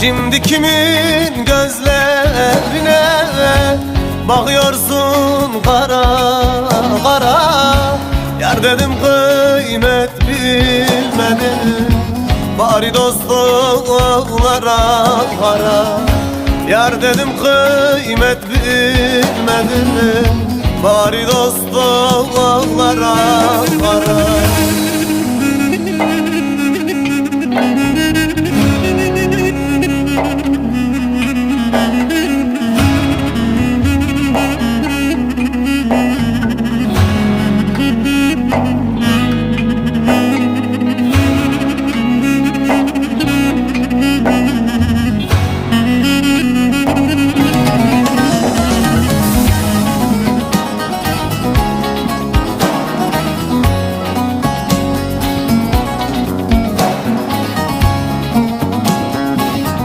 Şimdi kimin gözlerine Bakıyorsun kara kara? Yar dedim kıymet bilmedin Bari dostlara para Yar dedim kıymet bilmedin Bari dostlara para